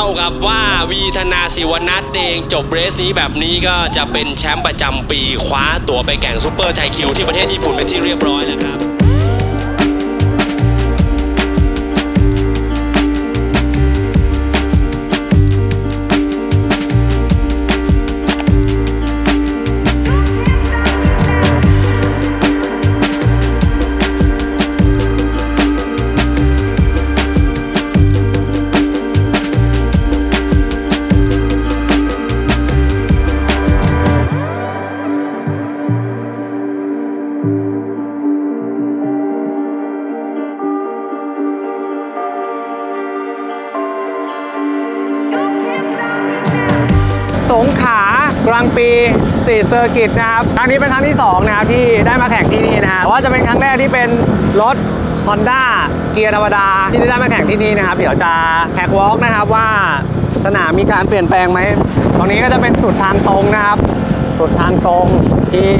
ท่ากับว่าวีธนาศิวนัทเองจบเรสนี้แบบนี้ก็จะเป็นแชมป์ประจำปีคว้าตั๋วไปแข่งซูเปอร์ไทคิวที่ประเทศญี่ปุ่นเป็นที่เรียบร้อยแล้วครับ กลางปี4เซอร์กิตนะครับครั้งนี้เป็นครั้งที่2นะครับที่ได้มาแข่งที่นี่นะฮะว่าจะเป็นครั้งแรกที่เป็นรถ Honda เกียร์ธรรมดาที่ได้มาแข่งที่นี่นะครับ เดี๋ยวจะแฮกวอล์กนะครับว่าสนามมีการเปลี่ยนแปลงไหมตรงนี้ก็จะเป็นสุดทางตรงนะครับ สุดทางตรงที่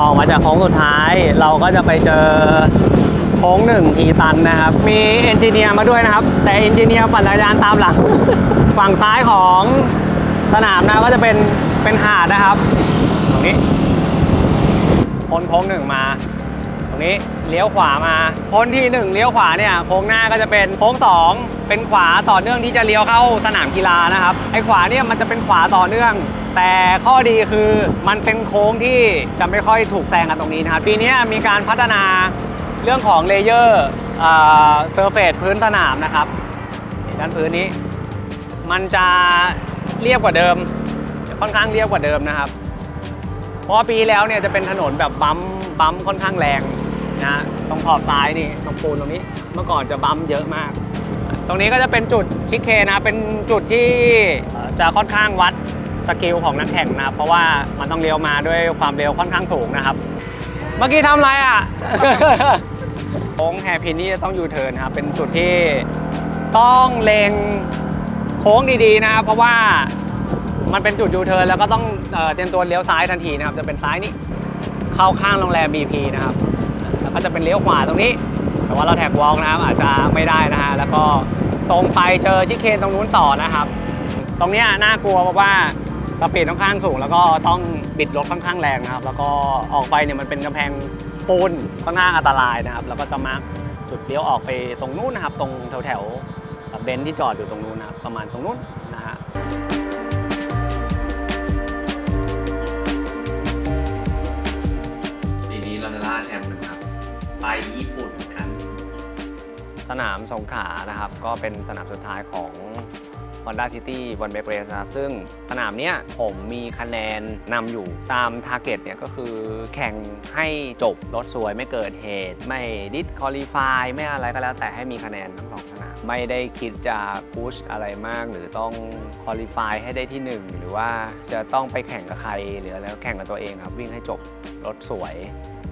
ออกมาจากโค้งสุดท้าย เราก็จะไปเจอโค้งหนึ่งทีตันนะครับ มีเอนจิเนียร์มาด้วยนะครับ แต่เอนจิเนียร์ปั่นจักรยานตามหลัง ฝั่งซ้ายของ สนามนะก็จะเป็นเป็นหาดนะครับ ตรงนี้พ้นโค้งหนึ่งมา ตรงนี้เลี้ยวขวามาพ้นที่หนึ่งเลี้ยวขวาเนี่ยโค้งหน้าก็จะเป็นโค้งสองเป็นขวาต่อเนื่องที่จะเลี้ยวเข้าสนามกีฬานะครับไอ้ขวาเนี่ยมันจะเป็นขวาต่อเนื่องแต่ข้อดีคือมันเป็นโค้งที่จะไม่ค่อยถูกแซงกันตรงนี้นะครับ ปีนี้มีการพัฒนาเรื่องของเลเยอร์เซอร์เฟสพื้นสนามนะครับ ด้านพื้นนี้ มันจะ เรียบกว่าเดิม ค่อนข้างเรียบกว่าเดิมนะครับ เพราะว่าปีที่แล้วเนี่ยจะเป็นถนนแบบบัมป์บัมป์ค่อนข้างแรงนะตรงขอบซ้ายนี่ตรงปูนตรงนี้เมื่อก่อนจะบัมป์เยอะมาก ตรงนี้ก็จะเป็นจุดชิคเคนะเป็นจุดที่เอ่อจะค่อนข้างวัดสกิลของนักแข่งนะครับเพราะว่ามันต้องเลี้ยวมาด้วยความเร็วค่อนข้างสูงนะครับ เมื่อกี้ทำอะไรอะโค้งแฮร์พินนี่จะต้องยูเทิร์นครับเป็นจุดที่ต้องเลงโค้งดีๆนะครับเพราะว่ามันเป็นจุดยูเทิร์นแล้วก็ต้องเตรียมตัวเลี้ยวซ้ายทันทีนะครับ จะเป็นซ้ายนี้เข้าข้างโรงแรม BP นะครับแล้วก็จะเป็นเลี้ยวขวาตรงนี้ แต่ว่าเราแท็กวอล์กนะครับอาจจะไม่ได้นะฮะแล้วก็ตรงไปเจอชิคเคนตรงนู้นต่อนะครับ ตรงเนี้ยน่ากลัวเพราะว่าสปีดค่อนข้างสูง แล้วก็ต้องบิดรถค่อนข้างแรงนะครับ แล้วก็ออกไปเนี่ยมันเป็นกำแพงปูนค่อนข้างอันตรายนะครับ แล้วก็จะมาร์กจุดเลี้ยวออกไปตรงนู้นนะครับ ตรงแถวแถวๆ เบนซ์ที่จอดอยู่ตรงนู้นนะครับประมาณตรงนู้นนะฮะปีนี้เราจะล่าแชมป์กันครับ ไปญี่ปุ่นกันสนามสงขลานะครับ ก็เป็นสนามสุดท้ายของ Honda City One Make Race นะครับ ซึ่งสนามเนี้ยผมมีคะแนนนำอยู่ตาม t a r g e t เนี่ยก็คือแข่งให้จบรถสวยไม่เกิดเหตุ ไม่ดิสคอลี่ฟายไม่อะไรก็แล้วแต่ให้มีคะแนนทั้งสองสนาม ไม่ได้คิดจะพุชอะไรมาก หรือต้องคอลี่ฟายให้ได้ที่หนึ่งหรือว่าจะต้องไปแข่งกับใครหรืออะไรแข่งกับตัวเองครับ วิ่งให้จบรถสวย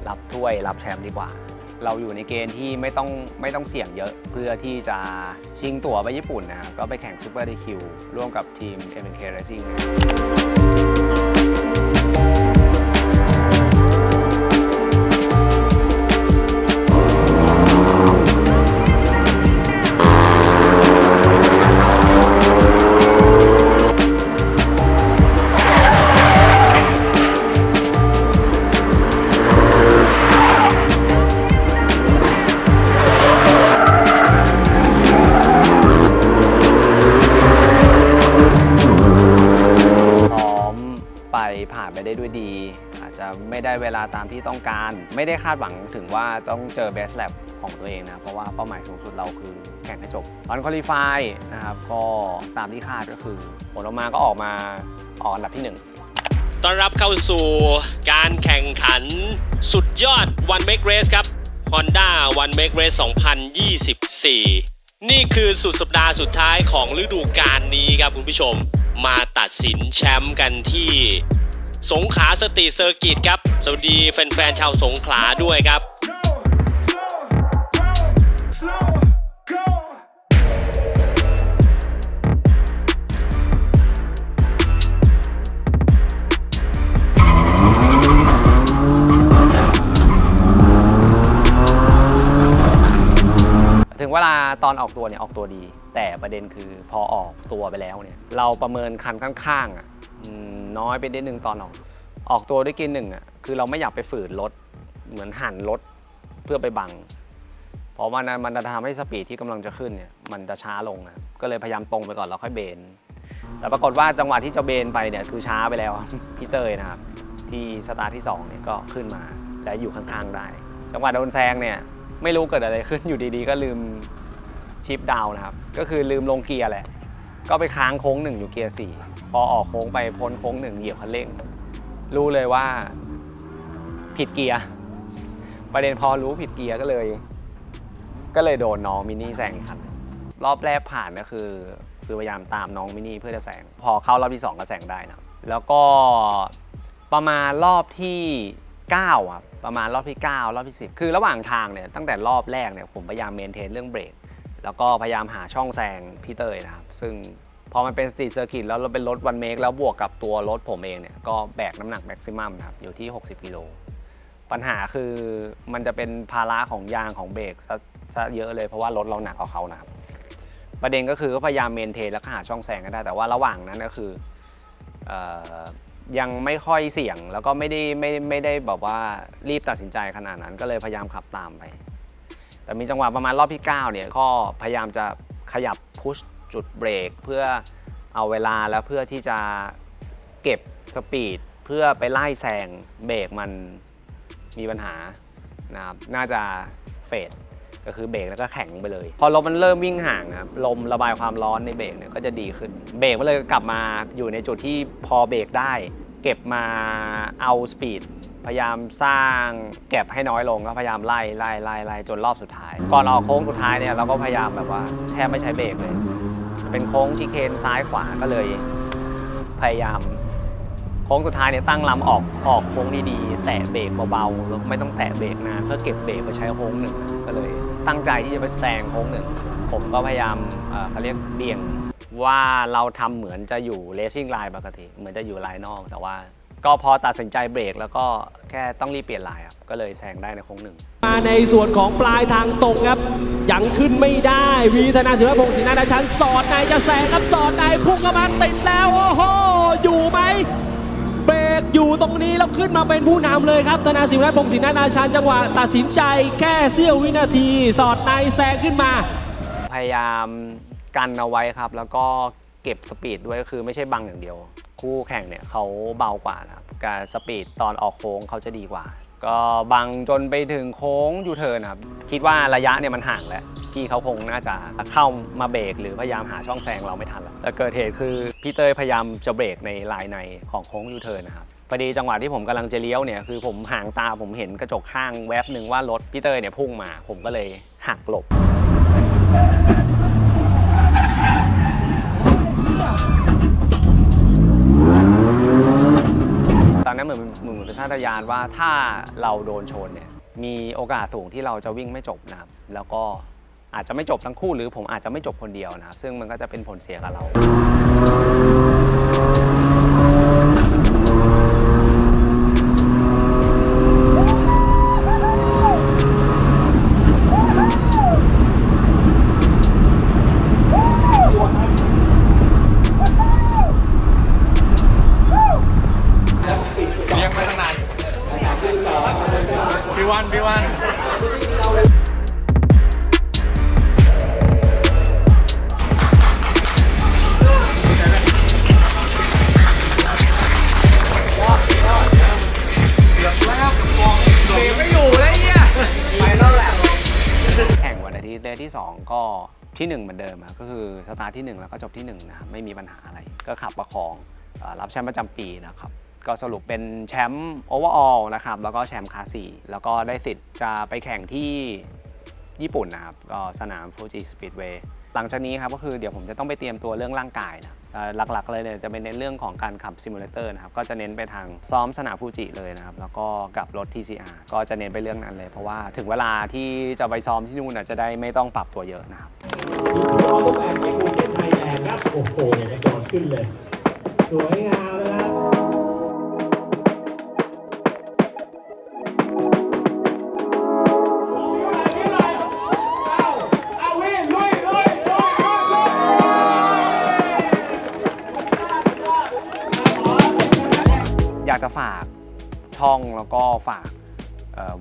รับถ้วยรับแชมป์ดีกว่า เราอยู่ในเกณฑ์ที่ไม่ต้องไม่ต้องเสี่ยงเยอะเพื่อที่จะชิงตั๋วไปญี่ปุ่นนะครับก็ไปแข่ง Super DQ ร่วมกับทีม MK Racing นะครับ ไม่ได้คาดหวังถึงว่าต้องเจอ best lap ของตัวเองนะเพราะว่าเป้าหมายสูงสุดเราคือแข่งให้จบตอนคอลี่ฟายนะครับก็ตามที่คาดก็คือผลออกมาก็ออกมาออกอันดับที่ 1ต้อนรับเข้าสู่การแข่งขันสุดยอด One Make Race ครับ Honda One Make Race 2024 นี่คือสุดสัปดาห์สุดท้ายของฤดูกาลนี้ครับคุณผู้ชม มาตัดสินแชมป์กันที่ สงขลาสตรีเซอร์กิตครับ สวัสดีแฟนๆชาวสงขลาด้วยครับถึงเวลาตอนออกตัวเนี่ยออกตัวดี แต่ประเด็นคือพอออกตัวไปแล้วเนี่ยเราประเมินคันข้างๆอะ น้อยไปนิดนึงตอนออกออกตัวด้วยเกียร์หนึ่งอะคือเราไม่อยากไปฝืนรถเหมือนหันรถเพื่อไปบังเพราะมันมันจะทำให้สปีดที่กำลังจะขึ้นเนี่ยมันจะช้าลงอะก็เลยพยายามตรงไปก่อนแล้วค่อยเบนแต่ปรากฏว่าจังหวะที่จะเบนไปเนี่ยคือช้าไปแล้วพี่เตยนะครับที่สตาร์ทที่2เนี่ยก็ขึ้นมาและอยู่ข้างๆได้ จังหวะโดนแซงเนี่ยไม่รู้เกิดอะไรขึ้นอยู่ดีๆ ก็ลืมชิปดาวนะครับก็คือลืมลงเกียร์แหละก็ไปค้างโค้งหนึ่งอยู่เกียร์สี่ พอออกโค้งไปพ้นโค้งหนึ่งเหยียบคันเร่ง รู้เลยว่าผิดเกียร์ ประเด็นพอรู้ผิดเกียร์ก็เลย ก็เลยโดนน้องมินี่แซงคัน รอบแรกผ่านก็คือ คือพยายามตามน้องมินี่เพื่อจะแซง พอเข้ารอบที่ 2 ก็แซงได้นะ แล้วก็ประมาณรอบที่9ครับประมาณรอบที่ 9 รอบที่ 10 คือระหว่างทางเนี่ยตั้งแต่รอบแรกเนี่ยผมพยายามเมนเทนเรื่องเบรก แล้วก็พยายามหาช่องแซงพี่เตยนะครับ ซึ่ง พอมันเป็นสตรีทเซอร์กิตแล้วเราเป็นรถวันเมกแล้วบวกกับตัวรถผมเองเนี่ย ก็แบกน้ำหนักแม็กซิมัมนะครับ อยู่ที่ 60 กิโล ปัญหาคือมันจะเป็นภาระของยางของเบรกซะซะเยอะเลยเพราะว่ารถเราหนักกว่าเขานะครับ ประเด็นก็คือก็พยายามเมนเทนแล้วก็หาช่องแซงกันได้ แต่ว่าระหว่างนั้นก็คือเออยังไม่ค่อยเสี่ยงแล้วก็ไม่ได้ไม่ไม่ได้แบบว่ารีบตัดสินใจขนาดนั้น ก็เลยพยายามขับตามไป แต่มีจังหวะประมาณรอบที่ 9 เนี่ยก็พยายามจะขยับพุช จุดเบรกเพื่อเอาเวลาแล้วเพื่อที่จะเก็บสปีดเพื่อไปไล่แซงเบรกมันมีปัญหานะครับน่าจะเฟดก็คือเบรกแล้วก็แข็งไปเลย พอรถมันเริ่มวิ่งห่างนะครับลมระบายความร้อนในเบรกเนี่ยก็จะดีขึ้น เบรกมันเลยกลับมาอยู่ในจุดที่พอเบรกได้ เก็บมาเอาสปีดพยายามสร้างแก็บให้น้อยลงก็พยายามไล่ไล่ไล่ไล่จนรอบสุดท้าย ก่อนออกโค้งสุดท้ายเนี่ยเราก็พยายามแบบว่าแทบไม่ใช้เบรกเลย เป็นโค้งชิเคนซ้ายขวาก็เลยพยายาม โค้งสุดท้ายเนี่ยตั้งลำออกออกโค้งดีๆแตะเบรกเบาๆแล้วไม่ต้องแตะเบรกนานเพื่อเก็บเบรกไปใช้โค้งหนึ่งก็เลย ตั้งใจที่จะไปแซงโค้งหนึ่งผมก็พยายามเอ่อเขาเรียกเบี่ยงว่าเราทำเหมือนจะอยู่เลสซิ่งไลน์ปกติ เหมือนจะอยู่ไลน์นอกแต่ว่า ก็พอตัดสินใจเบรก แล้วก็แค่ต้องรีบเปลี่ยนไลน์ครับก็เลยแซงได้ในโค้งหนึ่ง มาในส่วนของปลายทางตรงครับ ยังขึ้นไม่ได้ วีธนาศิลปพงศ์ศรีนาดาชันสอดในจะแซงครับสอดในพุ่งเข้ามาติดแล้วโอ้โหอยู่ไหมเบรกอยู่ตรงนี้แล้วขึ้นมาเป็นผู้นำเลยครับธนาศิลปพงศ์ศรีนาดาชันจังหวะตัดสินใจแค่เสี้ยววินาที สอดในแซงขึ้นมา พยายามกันเอาไว้ครับ แล้วก็เก็บสปีดด้วยก็คือไม่ใช่บังอย่างเดียว คู่แข่งเนี่ยเขาเบากว่านะครับการสปีดตอนออกโค้งเขาจะดีกว่า ก็บังจนไปถึงโค้งยูเทิร์นครับคิดว่าระยะเนี่ยมันห่างแล้วพี่เขาคงน่าจะเข้ามาเบรกหรือพยายามหาช่องแซงเราไม่ทันแล้วแต่เกิดเหตุคือพี่เตยพยายามจะเบรกในลายในของโค้งยูเทิร์นนะครับพอดีจังหวะที่ผมกำลังจะเลี้ยวเนี่ยคือผมห่างตาผมเห็นกระจกข้างแวบหนึ่งว่ารถพี่เตยเนี่ยพุ่งมา ผมก็เลยหักหลบ นนั้นเหมือนเหมือนเหมือนเป็นชาตญาณว่าถ้าเราโดนชนเนี่ยมีโอกาสสูงที่เราจะวิ่งไม่จบนะครับ แล้วก็อาจจะไม่จบทั้งคู่หรือผมอาจจะไม่จบคนเดียวนะครับ ซึ่งมันก็จะเป็นผลเสียกับเรา ที่ 2 ก็ที่ 1 เหมือนเดิมครับก็คือสตาร์ทที่ 1 แล้วก็จบที่1นะครับไม่มีปัญหาอะไร ก็ขับประคองอรับแชมป์ประจำปีนะครับก็สรุปเป็นแชมป์โอเวอร์ออลนะครับแล้วก็แชมป์คลาสสี่แล้วก็ได้สิทธิ์จะไปแข่งที่ญี่ปุ่นนะครับก็สนามฟูจิสปีดเวย์ หลังจากนี้ครับก็คือเดี๋ยวผมจะต้องไปเตรียมตัวเรื่องร่างกายนะหลักๆเลยเนี่ยจะเป็นในเรื่องของการขับซิมูเลเตอร์นะครับก็จะเน้นไปทางซ้อมสนามฟูจิเลยนะครับแล้วก็กับรถ TCR ก็จะเน้นไปเรื่องนั้นเลย เพราะว่าถึงเวลาที่จะไปซ้อมที่นู่นจะได้ไม่ต้องปรับตัวเยอะนะครับออโต้แบบญี่ปุ่นเป็นไทยแลนด์ครับโอ้โหกระโดดขึ้นเลย สวยงาม ช่องแล้วก็ฝาก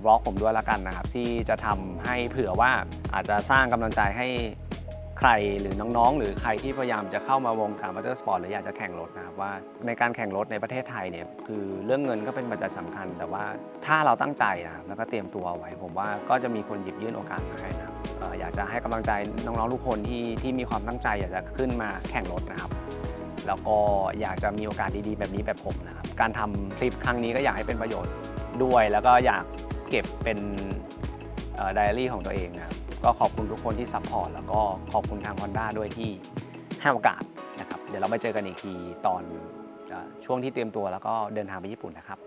บล็อกผมด้วยละกันนะครับ ที่จะทำให้เผื่อว่าอาจจะสร้างกำลังใจให้ใครหรือน้องๆ หรือใครที่พยายามจะเข้ามาวงการมอเตอร์สปอร์ตหรืออยากจะแข่งรถนะครับว่าในการแข่งรถในประเทศไทยเนี่ยคือเรื่องเงินก็เป็นปัจจัยสำคัญ แต่ว่าถ้าเราตั้งใจนะครับแล้วก็เตรียมตัวไว้ ผมว่าก็จะมีคนหยิบยื่นโอกาสมาให้นะครับเอ่ออยากจะให้กำลังใจน้องๆทุกคนที่ที่มีความตั้งใจ อยากจะขึ้นมาแข่งรถนะครับ แล้วก็อยากจะมีโอกาสดีๆ แบบนี้แบบผมนะครับ การทำคลิปครั้งนี้ก็อยากให้เป็นประโยชน์ด้วย แล้วก็อยากเก็บเป็นไดอารี่ของตัวเองนะครับก็ขอบคุณทุกคนที่ซัพพอร์ตแล้วก็ขอบคุณทาง Honda ด้วยที่ให้โอกาสนะครับ เดี๋ยวเราไปเจอกันอีกทีตอนช่วงที่เตรียมตัวแล้วก็เดินทางไปญี่ปุ่นนะครับ